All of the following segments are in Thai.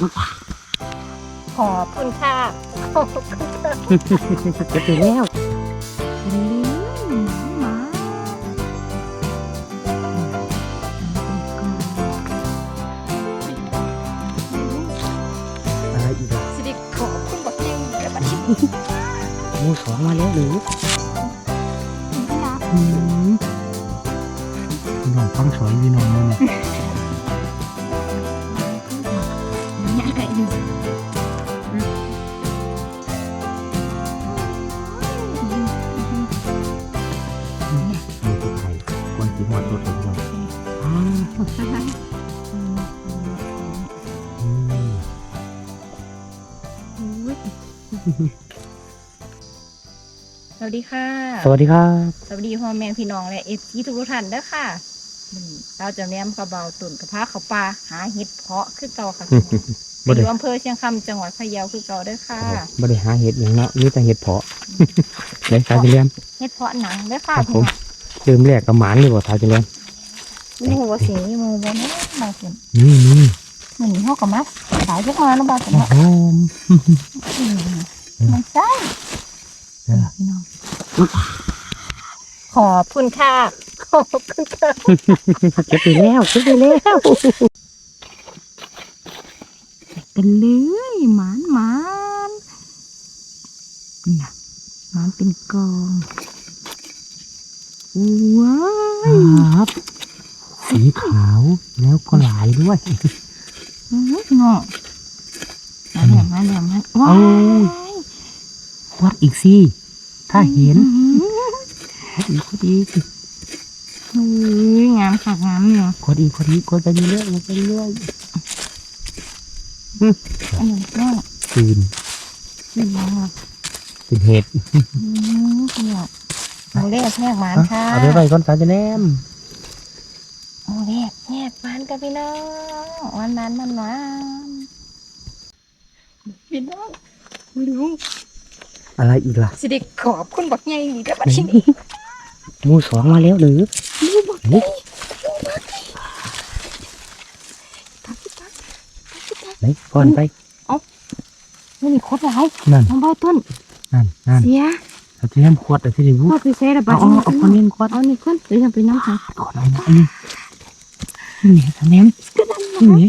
ขอบคุณค่ะขอบคุณค่ะเก็บไปแล้วอืมหมาอะไรอีกอะสิริขอบคุณบักยิงเดี๋ยวมาชิมหมูสองมาแล้วหรือนะอืมพี่น้องฟังสวยพี่น้องมือนี่เนี่ย หนึ่งมือที่ไทยก่อนสีหอดรถถึงก่อนอ้าวอืมสวัสดีค่ะ สวัสดีครับ สวัสดีพ่อแม่พี่น้องและเอฟซีทุกท่านเด้อค่ะอืมเราจะแนมกระเบาตุ่นกระพาเขาปลาหาเห็ดเพาะคือเก่าค่ะ บ่ได้อยู่อำเภอเชียงคำจังหวัดพะเยาคือเก่าเด้อค่ะบ่ได้หาเห็ดอย่างเนาะมีแต่เห็ดเพาะเลยทาจิเลียมเห็ดเพาะหนังเด้อค่ะครับผพี่มเริ่มแรกกับหมานเลยบ่ทาจิเลียมน้องโมว่าสีโมว่าแม่มาสินี่นี่เหมือนเขากับมัดสายพวกมาแล้วบาสโอ้นะโหอืมมันใช่เออ พี่น้องขอบคุณค่ะขอบคุณค่ะ เก็บไปแล้วเก็บไปแล้ว กันเลยหมานหมานนี่นะหมานเป็นกองว้าวครับสีขาวแล้วก็หลายด้วยอื้อพี่น้องมาแล้วมาแล้วมาว้าเอายวัดอีกสิถ้าเห็นอื้อวัดอีกวัดอีกอุ้ยงามค่ะงามเนาะวัดอีกวัดอีกวัดไปเรื่อยๆวัดไปเรื่อย อันนี้ก็ๆตื่นสีน้องอะเป็นเห็ดอืมพี่น้องโมเล่แทกหมานค่ะเอาไปไว้ก่อนตาจะแนมโมเล่แทกหมานกับพี่น้องวันนั้นมันหวานพี่น้องรู้อะไรอีกล่ะสิได้ขอบคุณบักใหญ่นี่เด้อบัดนี้หมูสองมาแล้วหรือรู้บักใหญ่ ไหนก่อนไปนี่มีโคตรหลายนั่นน้องเบาต้นนั่นนั่นเสียตาจะแนมขวดแต่ที่ได้รู้พ่อไปใส่ระบาเอาดเอาเอาคนนี้ก่อนเอานี่คนเดี๋ยวจะไปน้ำค่ะก่อนเอานะอันนี้นี่ตาแนมนี่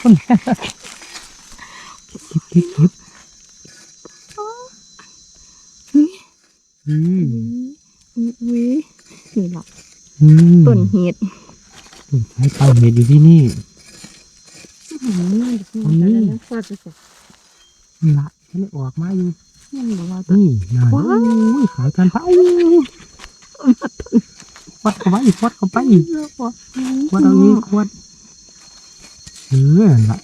คนเก็บเก็บเก็บอืมอุ้ยนี่แหละอืมต้นเห็ดให้เป่าเห็ดอยู่ที่นี่ อืมนี่เดี๋ยวเราพ่อจะใส่นี่ละฉันออกมาอยู่นี่บอกว่านี่นั่นโอ้ยขาวจันทร์พระโอ้ยวัดเข้าไปวัดเข้าไปวัดเอาอีกวัดเออนั่นละ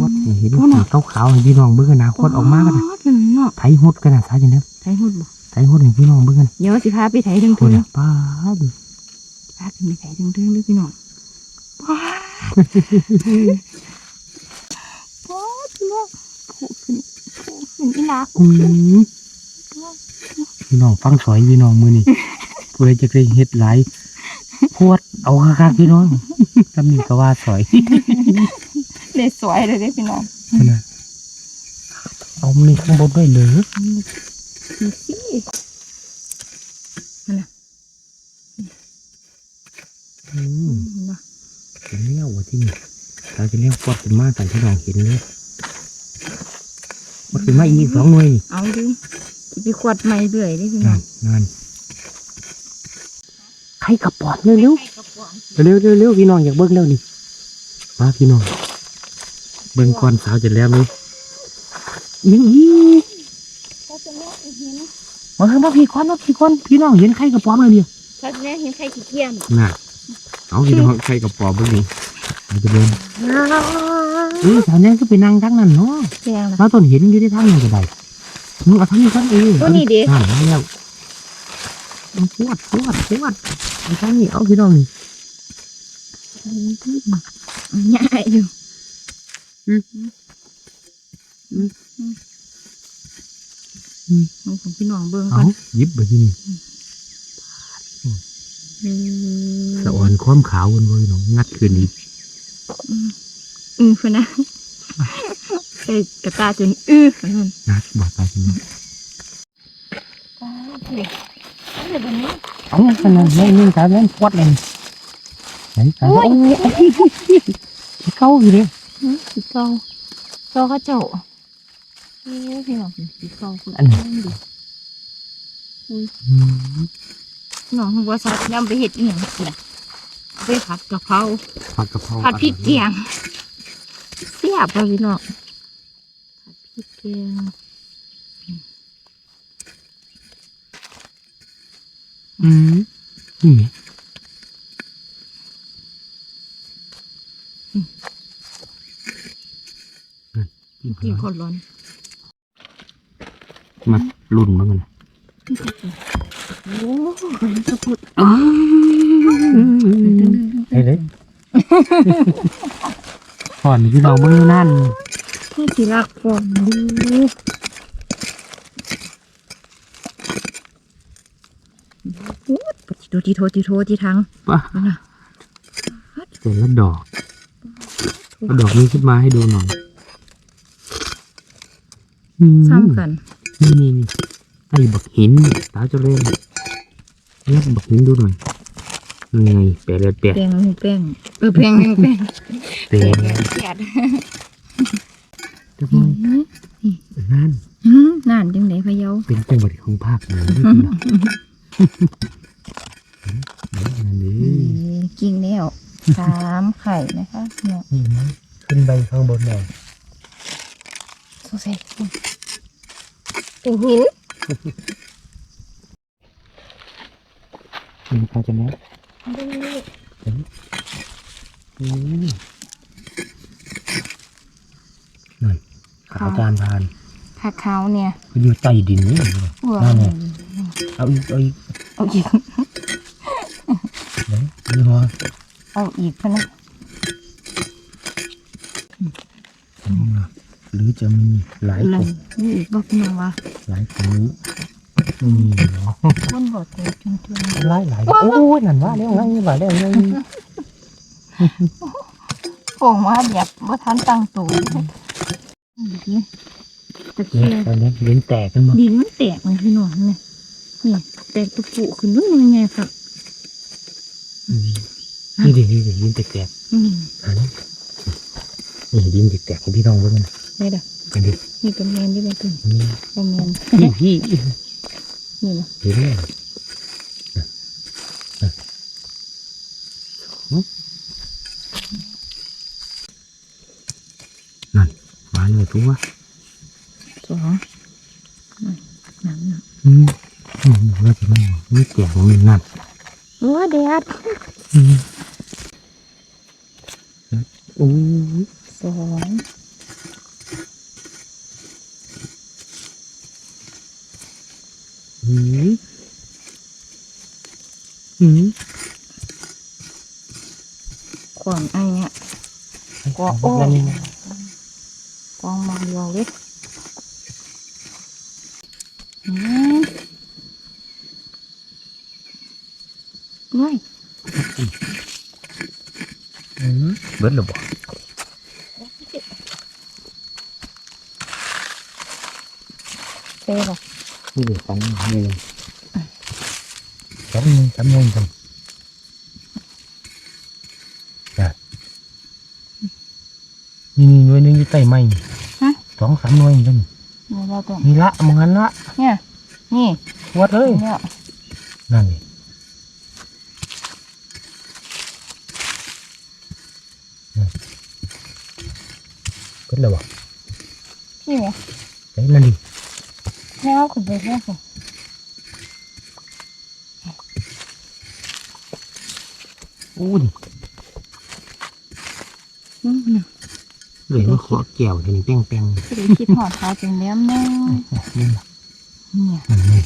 วัดเห็นสีขาวๆให้พี่น้องเบิ่งกันนะวัดออกมากันนะเป็นเนาะไถหดกันนะสาจันเด้อไทยหุ่นบ่ไถหดให้พี่น้องเบิ่งกันเดี๋ยวสิพาไปไทยดึงถึงป้าดูพาขึ้นไปไทยดึงถึงด้วยพี่น้องว้า วว้าวพี่น้องผูกขึ้นผูกขึ้นอีหลาอืมพี่น้องฟังสอยพี่น้องมือนี่ ผู้ใดจะเคยเฮ็ดหลายพวดเอาคักๆพี่น้องตำหนิก็ว่าสอยเลยสวยเลยเด้พี่น้องนั่นนะเอามันนี่ข้างบนด้วยเหรือดูสินั่นน่ะอืมนะ เป็นเลี้ยวว่ะที่นี่เราจะเลี้ยวปอดเป็นมากแต่ที่น้องเห็นเลยปอดเป็นมาอีกสองหน่วยนี่เอาดิสิไปขวดใหม่เรื่อยเด้พี่น้นั่องนนั่นใครกระปอดเร็วเร็วเร็วเร็วเร็วพี่น้องอยากเบิ้งแล้วนี่มาพี่น้อง เบิ้งก่อนสาวจะแล้วนี่ยังอีกก็จะแม่เห็นมามาพี่ก่อนมาพี่ก่อนพี่น้องเห็นใครกระปอมเลยเนี่ยก็จะแม่เห็นใครขี้เกียจน่ะ เอาพี่น้องใครกระปอมเบิ้งนี่เราจะเบิ้งเออสาวนี้ก็ไปนั่งทั้งนั้นเนาะแดงนะเราต้นเห็นอยู่ที่ทางนั้นก็ได้มึงเอาทั้งนี้ทั้งเองตัวนี้ดิ อ่ามาแล้วเอาปวดปวดปวดเอาทั้งนี้เอาพี่น้องนี่ง่ายอยู่อืมอืมมันของพี่น้องเบิ่งเอาก่อนหยิบไปที่นี่ สะอ่อนความขาวกันบ่พี่น้องงัดคืนอีกอืมอือคนนะใส่กระตาจนอื้อคนนั้นนะบอกไปทีนี้ป้าเด็กเด็กวันนี้เอาขนาดไม่นิ่งสาวเล่นควดเลยไหนสาวโอ้ยเข้าอยู่เลยหืมสีเกาเกาเขาเจ้าโอ้ยพี่น้องสีเกาคุณอันนี้ ดิน้องบัวสาวจะนำไปเห็ดอีหยังสิล่ะไปผัดกะเพราผัดกะเพราผัดพริกเกียงเสียบเลยพี่น้องผัดพริกเกียงอืมนี่ไงนั่นกินกินคคนนร้อนมาลุ่นมากัน โอ้ยมันจะพูดเฮ้ยเลยก่อนที่เราเมื่อนั่นนี่สิรักฟอมดูดูทีโททีโททีทังป่ะนั่นน่ะเสร็จแล้วดอกเอาดอกนี้ขึ้นมาให้ดูหน่อยอืมซ้ำกันนี่นี่นี่ไอ้บักหินนี่ตาจะเล่น งับบักหินดูหน่อยยังไงแปลเลยแปลแป้งแป้งเออแป้งแป้งแป้งแปลแป้งแป้งจะมองนั่นอืมนั่นจังไหนพะเยาเป็นจังหวัดของภาคเหนือนี่เหรอนั่นดิกิ่งแล้วสามไข่นะคะเนี่ยนี่นะขึ้นไปข้างบนหน่อยสงสัยเป็นหิน มีใครจะแนะอืมนั่นขาจานพานผักขาเนี่ยก็อยู่ใต้ดินนี่นั่นไงเอาอีกเอาอีกเอาอีกนี่หัวเอาอีกพะนะหรือจะมีหลายอะไรคนนี่อีกบอกพี่น้องว่าหลายคนนี้ นี่เหรอคนบอกตัวจนจนหลายหลายโอ้ยนั่นว่าแล้วไงว่าแล้วไงโป่งว่าแบบว่าทันตั้งตัวนี่ตะเนี่เคียยนตอนนี้ลิ้นแตกกันหมดดินมันแตกมันพี่น้องเนี่ยนี่แตกตุปุขึ้นนู่นยังไงครับอืมนี่ดินี่ดิลิ้นแตกแตกนี่อันนี้นี่ลิ้นแตกแตกของพี่น้องเพื่อนนี่เด้อกันดินี่เป็นแมนที่เป็นตึงนี่เป็นแมนนี่พี่ นี่นะเห็นไหมนั่นหวานเลยตัวสองหนังน่ะอืมอืมแล้วจะไม่ไม่แตกของมันนั่นโอ้แดดอืมโอ้ยสอง อืมอืมขวางไอ้เนี่ยก็โอ้แล้ วนี่นะกองมาเดียวเลยอืมน้อยอืมเบิดหรือเปล่าเต้หรอนี่เดี๋ ยวฟังนี่เลยสองมือสามมือกันจ้ะนี่นี่หน่วยหนึงอยู่ใต้ไม้ฮะสองสามหน่วยกันนี่เราต้องนี่ละมองหันละเนี่ยเลยเนี่ยเบิดแล้วบ่นี่ไงไอ้นั่นดิแม่เอาขึ้นไปแค่สิอู้นี่อืมน่ะเหลือมาขอแก้วเดี๋ยวนี้แป้งแป้งๆนี่ก็เลยคิดหอดเขาเป็นแล้วแม่นี่ล่ะเนี่ยนั่นนี่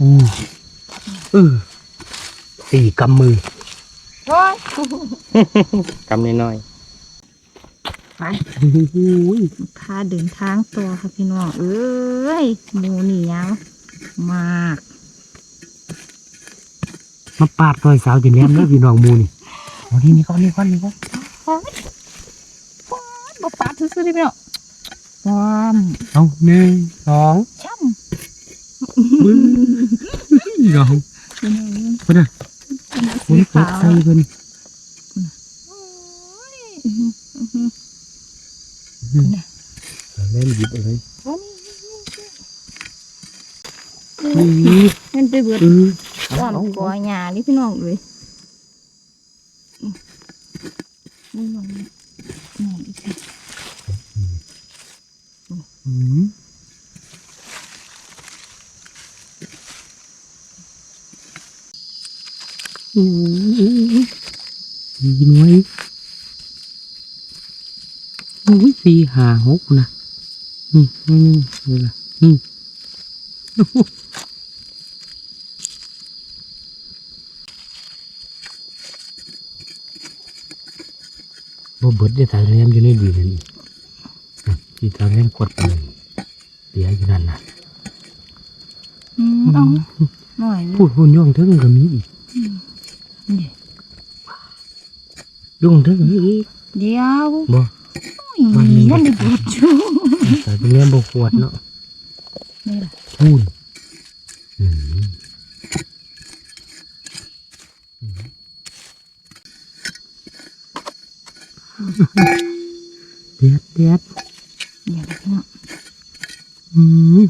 อู้เออสี่กำมือโอ้ยกำน้อย ไปๆโอ้ยพาเดินทางตัวค่ะพี่น้อง เอ้ยหมูเหนียวมาก มาปาดรอยสาวจนแหลมแล้วพี่น้องหมูนี่เอาที่นี่ก่อนนี่ก่อนนี่ก่อนบ่ปาดซื่อๆเด้พี่น้องความเอาหนึ่งสองช่ำบึ้งน้องพี่น้องคนน่ะเป็นคสีนตขากวใส่เพิ่นอื้อหืออื้อหือเล่นหยิบเอาเลยโอ้นี่นี่มันไปเบิดเออความกอหญ้านี่ พี่น้องเลยอืมนี่น้องนี่นี่อีกทีอืมอืมดีหน่วยโอ้ยสี่ห้าหกนะนี่นี่นี่นี่ละนี่บ่เบิดได้ตายแรมอยู่ในดีนั่นนี่ที่ตายแรมกดไปเลยเสียอยู่นั่นนะอืมเอาหน่อยพูดหุ่นย่องเทิงก็มีอีกนี่ย่องเทิงก็มีอีกเดี๋ยวบ่ อุ้ยนั่นได้บูดจูใส่เป็นแรมบ่ขวดเนาะนี่ล่ะพูนอืมเด็ดเด็ดเดี๋ยวพี่น้องอืม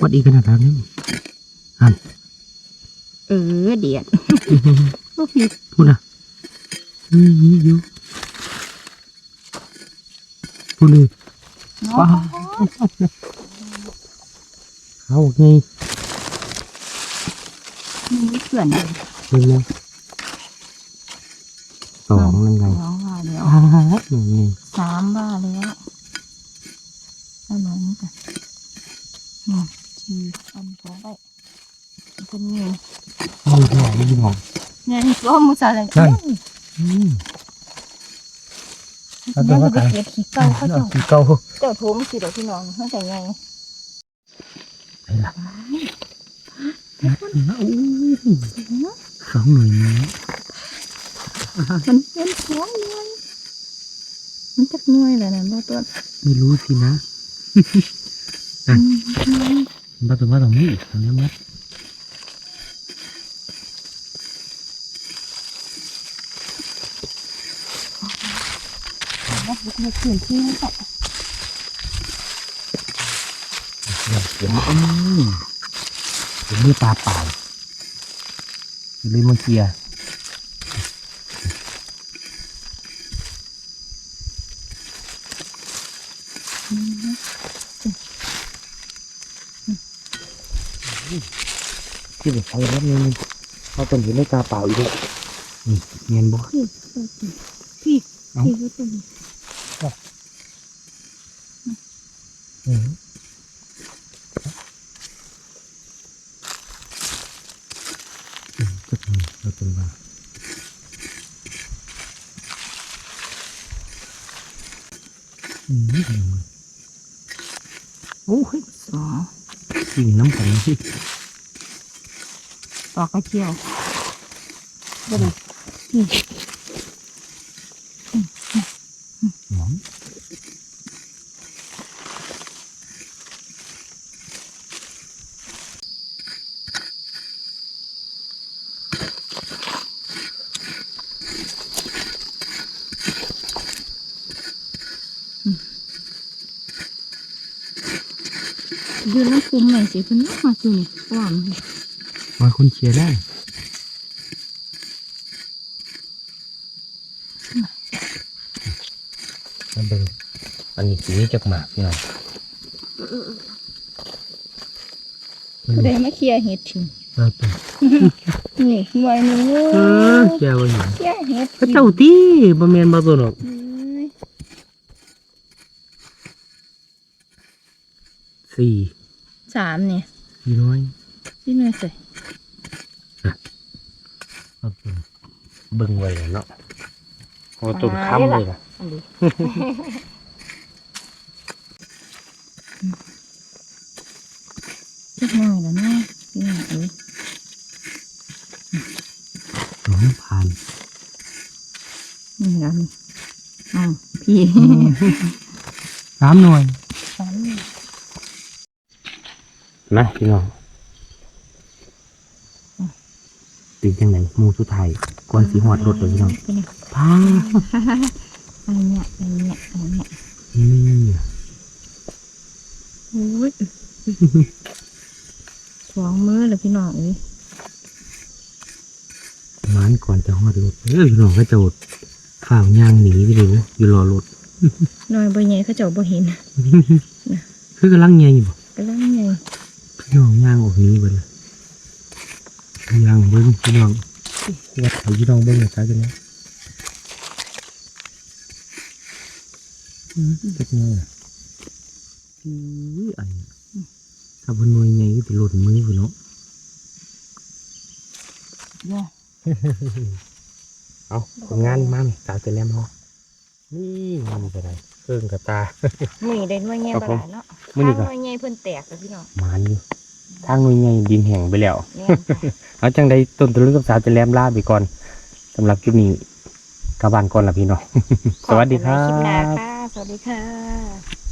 วัดอีกขนาดนั้นนี่อันเออเดียดลูกผิดพูดอะอืมนี่อยู่ พูดเลยเนาะว้าวเขาไงมีเพื่อนเห็นไหมสองนั่นไงสองว่าแล้วอ้าวหนึ่งนี่สามว่าแล้วเอาลงกันหนึ่งสี่อันสองไปเป็นไงไม่ใช่ไม่ยิงหรอกไงก็มือสาเลยใช่อืม เอาตัแล้ววว่ายเก็บขี้เก่าเขาเจ้าสีเก่าเจ้าโทรมาสิเดี๋ยวพี่น้องเขาใส่ไงไปละนัดนะอู้สองหน่วยนี้มันเป็นสองหน่วยมันจักหน่วยเลยนะบ่ตัวไม่รู้สินะอะมาตัวมาตรงนี้ตรงนี้มัด แล้วบุกในพื้นที่นั่แหละเดี๋ยวเดี๋ยวอืมเดี๋ยวมือตาเปล่าเลยมาเคียร์ที่เด็กเขาแล้วนึงเขาเป็นอยู่ในตาเปล่าอีกแล้วนี่เงียนบ่พี่พี่พี่ก็ตัวนี้ อืมอืมก็เป็นก็เป็นว่าอืมโอ้ยสองสิ่งน้ำกันสิต่อกระเจียวก็เลย ยืนน้ำคุ้มหน่อยสิเพิ่นมาสินี่ว่ามันมาคนเชียร์ได้มาเบิ่งอันนี้สีจากหมากพี่น้องได้มาเคลียร์เห็ดทิ้งเราเป็นนี่หน่วยหนึงเว้เออยเชียร์ว่าอย่างเคลียร์เห็ดพระเจ้าที่บะเมียนบาตัวหรอกเอ้ยสี่ สามเนี่ยสี่น้อยพี่หน่วยใส่เราเป็นเบิ่งไว้แล้วเนาะโอ้ตุ่มค้ำเลยล่ะอันนี้จักหน่อยแล้วเนาะพี่หน่อยเอ้ยน้องผ่านนี่แล้วนี่อ้าวพี่อีกสามหน่วย สามหน่วย นะพี่น้องตีจังไหนหมูสุดท้ายก่อนสีหอดรถเลยพี่น้องเป็นไงพาอันเนี้ยอันเนี้ยอันเนี้ยนี่โอ้ยสองมือเลยพี่น้องเอ้ยมันก่อนจะหอดรถเออพี่น้องก็จะอดฝ่าวย่างหนีไปเลยอยู่รอรถน้อยบ่ใหญ่เขาเจ้าบ่เห็นคือกำลังเงียอยู่บ่ กำลังใหญ่ พี่น้องย่างออกนี้เบิดเลยยางเบิ้งพี่น้องวัดไถพี่น้องเบิ้งหน่อยจ้าจังเลยอืมเป็นไงอะอุ้ยอันถ้าบนหน่วยใหญ่ก็จะหล่นมือพี่น้องย่าเอาผลงานมาไหมตาจะแลมเขานี่มันจะได้เครื่องกับตามือได้น่วยใหญ่ครับบ่ผมหลายเนาะมื้อนี้ก็ทางหน่วยใหญ่เพิ่นแตกแล้วพี่น้องมานอยู่ ทางหน่วยใหญ่ดินแห้งไปแล้วแม่นค่ะเอาจังได้ต้นตะลึงกับสาวจะแลมลาไปก่อนสำหรับคลิปนี้กลับบ้านก่อนละพี่น้องสวัสดีครัขอกันใหม่คลิปหน้าบค่ะสวัสดีค่ะ